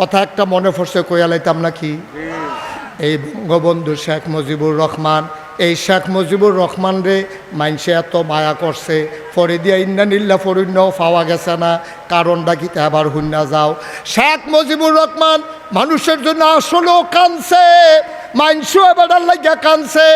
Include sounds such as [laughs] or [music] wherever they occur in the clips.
কথা একটা মনে পড়ছে কইয়ালাইতাম নাকি? এই বঙ্গবন্ধু শেখ মুজিবুর রহমান, এই শেখ মুজিবুর রহমান রে মাইনসে এত মায়া করছে ফরে দিয়া ইন্না নিল্লা ফরিন্নাও পাওয়া গেছে না, কারণটা কি আবার হুন্না যাও। শেখ মুজিবুর রহমান মানুষের জন্য আসলেও কানছে মাইনসু এবার লাগিয়া কানছে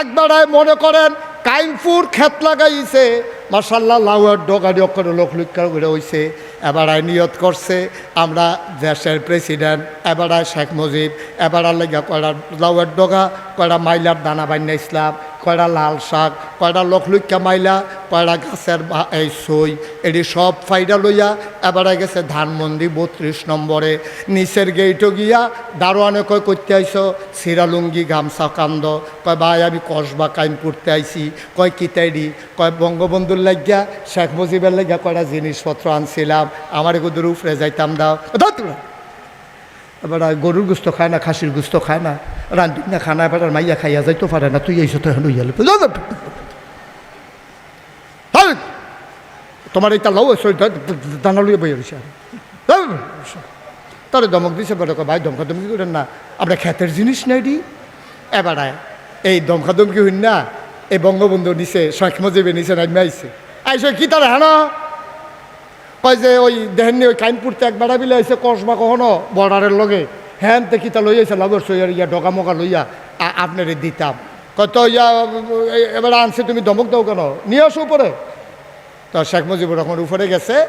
একবারায় মনে করেন, কাইমপুর খেত লাগাইছে মার্শাল্লাহ লাউয়ের ডোগাড়ি অক্ষরে লোক লিক্ষার করে হইছে। এবারায় নিয়ত করছে, আমরা দেশের প্রেসিডেন্ট এবারায় শেখ মুজিব এবারার লেগে কয়টা লাউয়ের ডোগা কয়টা মাইলার দানা বান্যা ইসলাম কয়টা লাল শাক কয়টা লোক লিক্ষা মাইলা কয়টা গাছের এই সই। এটি সব ফাইডা লইয়া এবারে গেছে ধানমন্দি বত্রিশ নম্বরে। নিচের গেইটও গিয়া দারোয়ানে কয় করতে আইসো? সিরালুঙ্গি গামছা, কান্দ। কয়, ভাই, আমি কসবা কাইম করতে আইছি। কয় কিতাইডি কয়, বঙ্গবন্ধুর লাগিয়া, শেখ মুজিবের লাগিয়া কয়টা জিনিসপত্র আনছিলাম। আমার এগুলোর উপরে যাইতাম দাও। এবার গরুর গুস্ত খায় না, খাসির গুস্ত খায় না। রান্ধিক না খানা মাইয়া খাইয়া যাইতে পারে না তুই এইসব তো এখন হইয়ালে তোমার এইটা লও দানা লইয়া বইয়া রয়েছে দমক দিছে কয়, ভাই দমকা দমকি করেন না আমরা খ্যাতের জিনিস নাই দি এবারায় এই দমকা দমকি হইন না এই বঙ্গবন্ধু নিচে শেখ নিচে নামে আইছে আইসে কি তার হানা কয় যে ওই দেহেননি ওই কাইনপুরতে একবার বিলে আইসে কসবা কখনো বর্ডারের লগে হ্যান তে কিতা লই আইসে লাভর সইয়ার ইয়া ডকা মকা লইয়া আপনারে দিতাম। কত ইয়া, এ- এবার আনছে, তুমি দমক দাও কেন? নিয়ে আসো উপরে। তো শেখ মুজিবুর রহমান উপরে গেছে,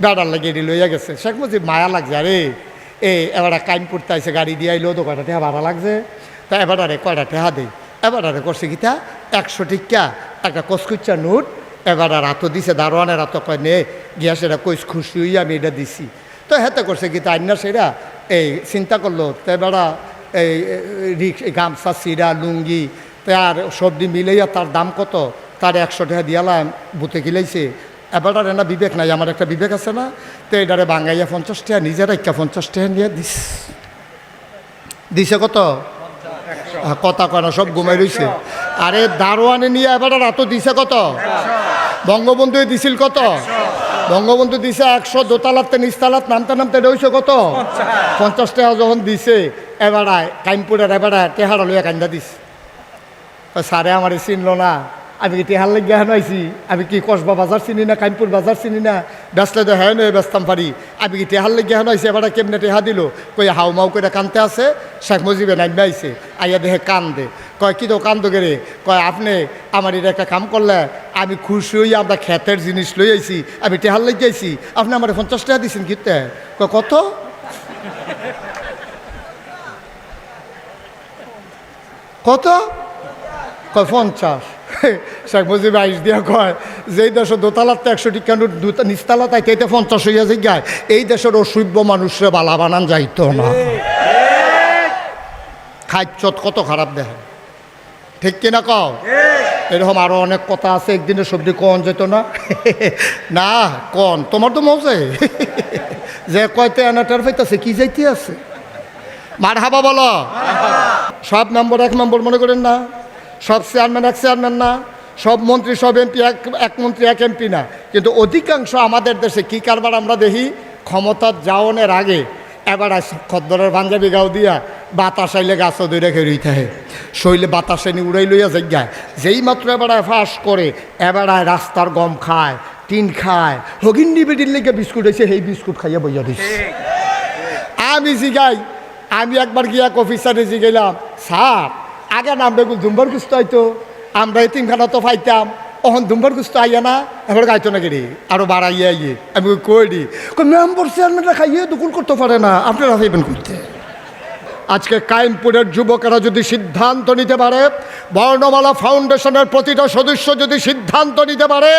বেড়ার লাগে এটি লইয়া গেছে। শেখ মুজিব মায়া লাগছে, আরে এই এবার কাইন পড়তে আইসে গাড়ি দিয়ে আইলো তো কয়টা টেহা ভাড়া লাগছে। তা এবারে কয়টা টেহা দেই? এবারে করছে কিতা একশো টিকা একটা কসকুচ্চা নোট। এবার আর হাতও দিছে, দারোয়ানের হাতও কয়, নে, গিয়া সেটা কইস, খুশি হইয়া আমি এটা দিছি। তো হেতে করছে কিতা আইনা সেটা এই চিন্তা করল তো এবারা এই রিক্স গামছা চিরা লুঙ্গি তার সবজি মিলাইয়া তার দাম কত? তার একশো টাকা দিয়ালাম বুতে গিলাইছে। এবার আর না বিবেক নাই আমার একটা বিবেক আছে না তো এটারে বাঙ্গাইয়া পঞ্চাশ টাকা নিজের একটা পঞ্চাশ টাকা নিয়ে দিস। দিছে কত? কথা কয় না সব ঘুমাই রইছে। আরে দারোয়ানে নিয়ে এবার রাত দিছে কত? বঙ্গবন্ধু দিছিল কত? বঙ্গবন্ধু দিছে একশো দোতালাতে নিচতালাত নামতে নামতে রয়েছে কত? পঞ্চাশ টাকা যখন দিছে এবারায় কাইমপুরের এবারায় টেহারা লইয়া কান্দা দিছে। স্যারে আমার চিনল না। আমি কি টেহার লেগে হেন আইছি? আমি কি কসবা বাজার চিনি না, কাইমপুর বাজার চিনি না? ব্যস্ত হ্যাঁ নয় ব্যস্তাম পারি। আমি কি টেহার লেগে হেন আইছি? এবার কেমনে টেহা দিল? কই হাউ মাউ করে কানতে আছে, শেখ মুজিবে নামবে আইছে। আইয়া দেহে কান দে কয়, কি তো কান্দ গেরে কয়, আপনি আমার এটা একটা কাম করলে, আমি খুশি হইয়া আমরা খ্যাতের জিনিস লই আইছি। আমি টেহার লেগে আইছি। আপনি আমার পঞ্চাশ টাকা দিয়েছেন কিতে কয়, কত? কত? কয়, পঞ্চাশ। [laughs] শেখ মুজিব আইস দিয়া কয় যে এই দেশের দোতালাতে একশো টিকা দুতা- তাই তাইতে পঞ্চাশ হইয়া যে গায় এই দেশের অসভ্য মানুষরে বালা বানান যাইত না। খাইচত কত খারাপ দেখে ঠিক কিনা কও? এরকম আরও অনেক কথা আছে একদিনে সবজি কন যেত না। [laughs] না, কন? তোমার তো মজে। [laughs] যে কয়তে এনাটার পাইতেছে, কি যাইতে আছে? মার হাবা বলো। সব মেম্বার এক মেম্বার মনে করেন না? সব চেয়ারম্যান এক চেয়ারম্যান না সব মন্ত্রী সব এমপি এক এক মন্ত্রী এক এমপি না। কিন্তু অধিকাংশ আমাদের দেশে কি কারবার আমরা দেখি? ক্ষমতার যাওনের আগে এবার খদ্দরের পাঞ্জাবি গাও দিয়া বাতাস আইলে গাছ দৈরে খেয়ে থাকে শৈলে বাতাস এনে উড়াই লইয়া জায়গায় যেই মাত্র এবার ফাঁস করে এবার রাস্তার গম খায় টিন খায়। হগিন্ডি বেটির লেগে বিস্কুট হয়েছে সেই বিস্কুট খাইয়া বইয়া দিচ্ছে আমি জিগাই আমি একবার গিয়া অফিসারে জিগাইলাম স্যার আগে নাম বেগুল দুম্বার গুস্ত হয়তো আমরা তিনখানা তো পাইতাম অহন দুম্বার গুস্ত আইয়া না এবার গাইতো না গেরি আরও বাড়াইয়া আইয়ে। আমি কই দি মেম্বার চেয়ারম্যানরা খাইয়ে দখল করতে পারে না। আপনারা ভাইবেন করতে। আজকে কায়েমপুরের যুবকেরা যদি সিদ্ধান্ত নিতে পারে, বর্ণমালা ফাউন্ডেশনের প্রতিটা সদস্য যদি সিদ্ধান্ত নিতে পারে,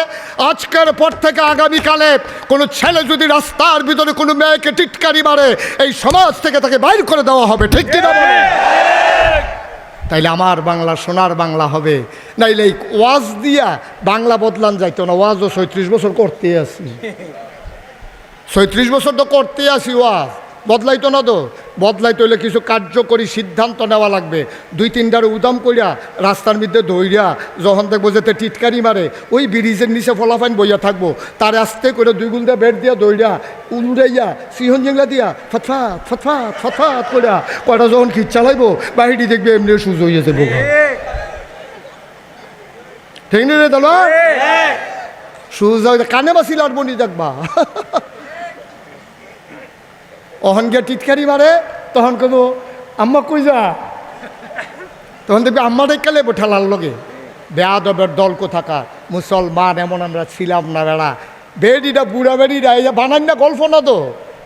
আজকের পর থেকে আগামীকালে কোনো ছেলে যদি রাস্তার ভিতরে কোনো মেয়েকে টিটকারি মারে, এই সমাজ থেকে তাকে বাইর করে দেওয়া হবে। ঠিক কিনা তাইলে আমার বাংলা, সোনার বাংলা হবে। নাইলে এই ওয়াজ দিয়া বাংলা বদলান যাইতো না, ওয়াজও ছয়ত্রিশ বছর করতে আসি ছয়ত্রিশ বছর তো করতে আসি ওয়াজ। বদলাইতো না তো? বদলাইতে হইলে কিছু কার্যকরী সিদ্ধান্ত নেওয়া লাগবে। দুই তিনটার উদাম কইরা রাস্তার মধ্যে দৌড়িয়া যখন দেখব যেতে টিটকারি মারে ওই ব্রিজের নিচে ফলাফাইন বইয়া থাকব। তার আস্তে করে দুই গুল দিয়ে বেড দিয়া দৌড়িয়া উড়াইয়া সিহন জেংলা দিয়া ফতফাত ফতফাত ফতফাত কইরা কয়টা যখন খিচ চালাইবো বাহিরি দেখবে এমনি সুজ হইয়াছে বোকা। ঠিক নেই রে দাদা? সুজ কানে বাসি লাড়বো নি দেখবা অহন গিয়ে টিটকারি মারে তখন কব আম্মা কই যা? তখন দেখবি আম্মা ডেকালে ঠেলার লগে, বেয়াদবের দল কোথাকার? মুসলমান এমন আমরা ছিলাম না বেড়া। বেডিটা বুড়া বেডিটা, এই বানান না গল্প না তো?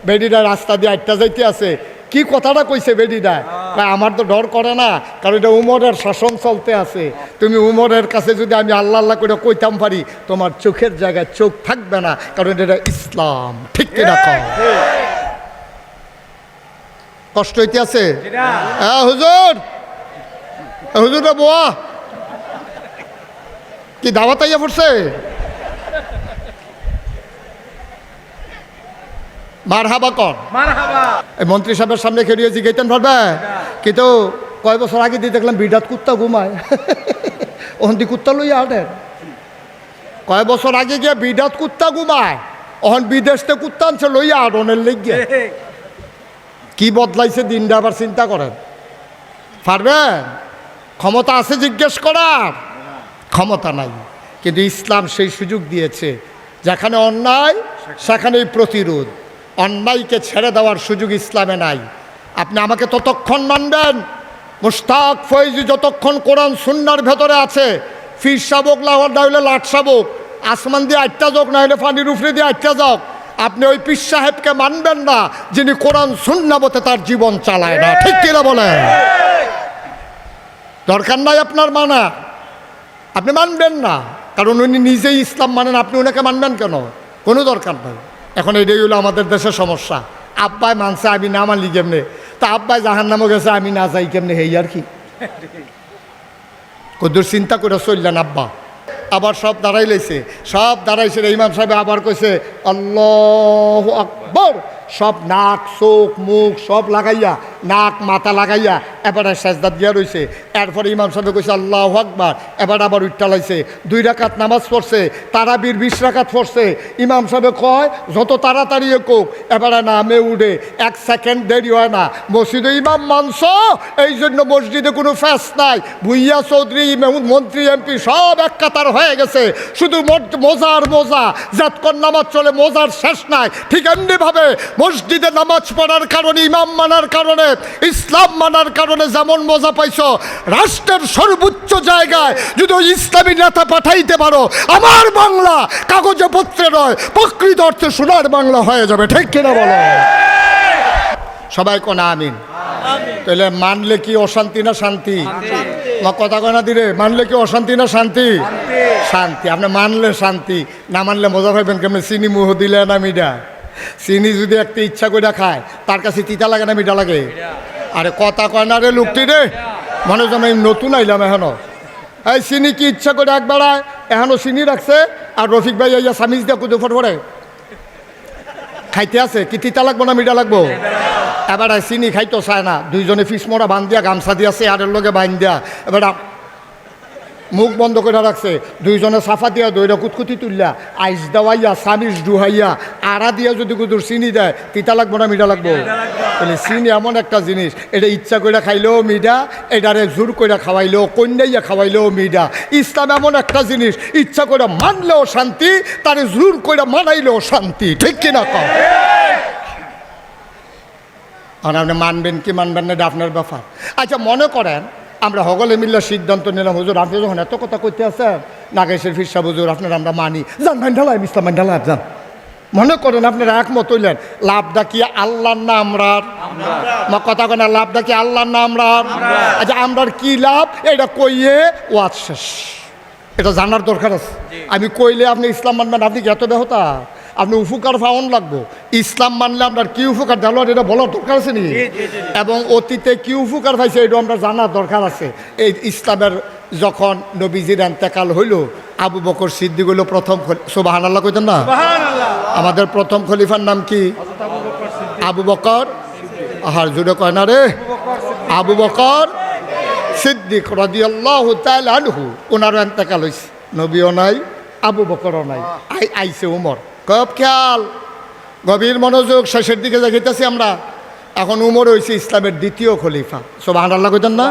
বেডিটা রাস্তা দিয়ে আটটা যাইতে আছে। কি কথাটা কইছে বেডিটা? আমার তো ডর করে না, কারণ এটা উমরের শাসন চলতে আছে। তুমি উমরের কাছে যদি আমি আল্লাহ আল্লাহ করে কইতাম পারি, তোমার চোখের জায়গায় চোখ থাকবে না, কারণ এটা ইসলাম। ঠিক কিনা কও? কষ্ট হইতে আছে হ্যাঁ হুজুর! হুজুরটা বোয়া কি দাওয়াত আইয়া পড়ছে? মার হাবা কর মন্ত্রী সাহেবের সামনে খেলিয়েছি গেতেন পারবে কিন্তু কয় বছর আগে দিয়ে দেখলাম বিডাত কুত্তা ঘুমায়। [laughs] দিয়ে কুত্তা লইয়া আটেন কয় বছর আগে গিয়ে বিডাত কুত্তা ঘুমায়। ওখান বিদেশতে কুত্তা আনছে লইয়া আটনের লেগে কি বদলাইছে দিনটা আবার চিন্তা করেন। পারবেন ক্ষমতা আছে জিজ্ঞেস করার? ক্ষমতা নাই। কিন্তু ইসলাম সেই সুযোগ দিয়েছে, যেখানে অন্যায়, সেখানেই প্রতিরোধ। অন্যায়কে ছেড়ে দেওয়ার সুযোগ ইসলামে নাই। আপনি আমাকে ততক্ষণ মানবেন? মুস্তাক ফৈজি যতক্ষণ কোরআন সুন্নার ভেতরে আছে ফির শাবক লাহর না হলে লাট শাবক আসমান দিয়ে আটটা যোগ না হলে পানির উফরে দিয়ে আটটা যোগ আপনি ওই পীর সাহেবকে মানবেন না, যিনি কোরআন সুন্নাবতে তার জীবন চালায় না। ঠিক কিনা বলেন? দরকার নাই আপনার মানা। আপনি মানবেন না, কারণ উনি নিজেই ইসলাম মানেন, আপনি ওনাকে মানবেন কেন? কোনো দরকার নাই। এখন এটাই হলো আমাদের দেশের সমস্যা। আব্বাই মানছে, আমি না মানলি কেমনে? তা আব্বাই জাহান নামও গেছে, আমি না যাই কেমনে? হেই আর কি। কদ্দুর চিন্তা করে চললেন আব্বা। আবার সব দাঁড়াই লাইছে। সব দাঁড়াইছে, ইমাম সাহেব আবার কইছে, আল্লাহ আকবর। সব নাক, চোখ, মুখ সব লাগাইয়া, নাক, মাথা লাগাইয়া এবারে সেজদাত দিয়া রইছে। এরপরে ইমাম সাহেব কইছে, আল্লাহ আকবার। এবার আবার উঠটা লাইছে। দুই রাকাত নামাজ পড়ছে, তারাবির বিশ রাকাত পড়ছে। ইমাম সাহেব কয়, যত তাড়াতাড়ি কোক এবারে নামে উঠে, এক সেকেন্ড দেরি হয় না। মসজিদে ইমাম মানস এই জন্য মসজিদে কোনো ফ্যাস নাই। ভুইয়া চৌধুরী মন্ত্রী, এমপি সব এক কাতার হয়ে গেছে। শুধু মোজার মোজা যাতক্ষণ নামাজ চলে, মোজার শেষ নাই। ঠিক এমনিভাবে মসজিদে নামাজ পড়ার কারণে, ইমাম মানার কারণে, ইসলাম মানার কারণে যেমন মজা পাইছ রাষ্ট্রের সর্বোচ্চ জায়গায় যদি ওই ইসলামী নেতা পাঠাইতে পারো আমার বাংলা কাগজে পত্রে নয় প্রকৃত অর্থে সোনার বাংলা হয়ে যাবে ঠিক কিনা বলো? সবাই কোনা আমিন? তাহলে মানলে কি অশান্তি না শান্তি? কথা কয় না দিলে মানলে কি অশান্তি না শান্তি? শান্তি। আপনি মানলে শান্তি না মানলে মজা পাইবেন কেমন? চিনি মুহ দিলে না মিডা। চিনি যদি একটা ইচ্ছা করে খায় তার কাছে তিতা লাগে না মিডা লাগে? আরে কথা কয় না রে লোকটি রে। মনে হচ্ছে আমি নতুন আইলাম এখন। এই চিনি কি ইচ্ছা করে একবার এখনও চিনি রাখছে, আর রফিক ভাই আইয়া সামিজ দিয়া কুদু ফটফটে খাইতে আছে, কি তিতা লাগবো না মিঠা লাগবো? এবার চিনি খাইতো চায় না। দুইজনে ফিস মরা বান দিয়া গামছা দিয়া চেয়ারের লগে বান দিয়া। এবার মুখ বন্ধ করে রাখছে। দুইজনে সাফা দিয়া দইরা কুতকুতি তুললা। আইস দেওয়াইয়া সামিস ডুহাইয়া আড়া দিয়া যদি কুতুর চিনি দেয় তিতা লাগবো না মিঠা লাগবো? তাহলে চিনি এমন একটা জিনিস এটা ইচ্ছা করে খাইলেও মিঠা এটারে জোর করে খাওয়াইলেও কন্যাইয়া খাওয়াইলেও মিঠা। ইসলাম এমন একটা জিনিস ইচ্ছা করে মানলেও শান্তি তারে জোর করে মানাইলেও শান্তি। ঠিক কিনা কম আর আপনি মানবেন কি মানবেন না এটা আপনার ব্যাপার। আচ্ছা মনে করেন আমরা হগলে মিললে সিদ্ধান্ত নিলাম হুজুর আপনি যখন এত কথা করতে আসেন নাগেশের ফিরসা হুজুর আপনার আমরা মানি। যান ভাই ঢালাই ইসলাম ভাই ঢালাই যান। মনে করেন আপনারা একমত হইলেন লাভটা কি আল্লাহর না আমরার? মা কথা কেন লাভটা কি আল্লাহর না আমরার? আচ্ছা আমরার কি লাভ? এটা কইয়ে ওয়াজ শেষ। এটা জানার দরকার আছে। আমি কইলে আপনি ইসলাম মানবেন আপনি কি এত বেহতা আপনি উপকার পাওয়ান লাগবো। ইসলাম মানলে আপনার কি উপকার জানো এটা বলার দরকার আছে নাকি? এবং অতীতে কি উপকার পাইছে এটা আমরা জানার দরকার আছে। এই ইসলামের যখন নবীজির এন্তেকাল হইল আবু বকর সিদ্দিক হইল প্রথম সোবাহান আল্লাহ কইতেন না? আমাদের প্রথম খলিফার নাম কি? আবু বকর আহার জুড়ে কয় না রে? আবু বকর সিদ্দিক। রাদিয়াল্লাহু তাআলা আনহু ওনার এন্তেকাল হইছে। নবীও নাই আবু বকরও নাই। আই আইছে উমর। কব খেয়াল, গভীর মনোযোগ শেষের দিকে দেখিতেছি আমরা। এখন উমর হয়েছে ইসলামের দ্বিতীয় খলিফা। সব আন্ডাল্লা কইতেন না?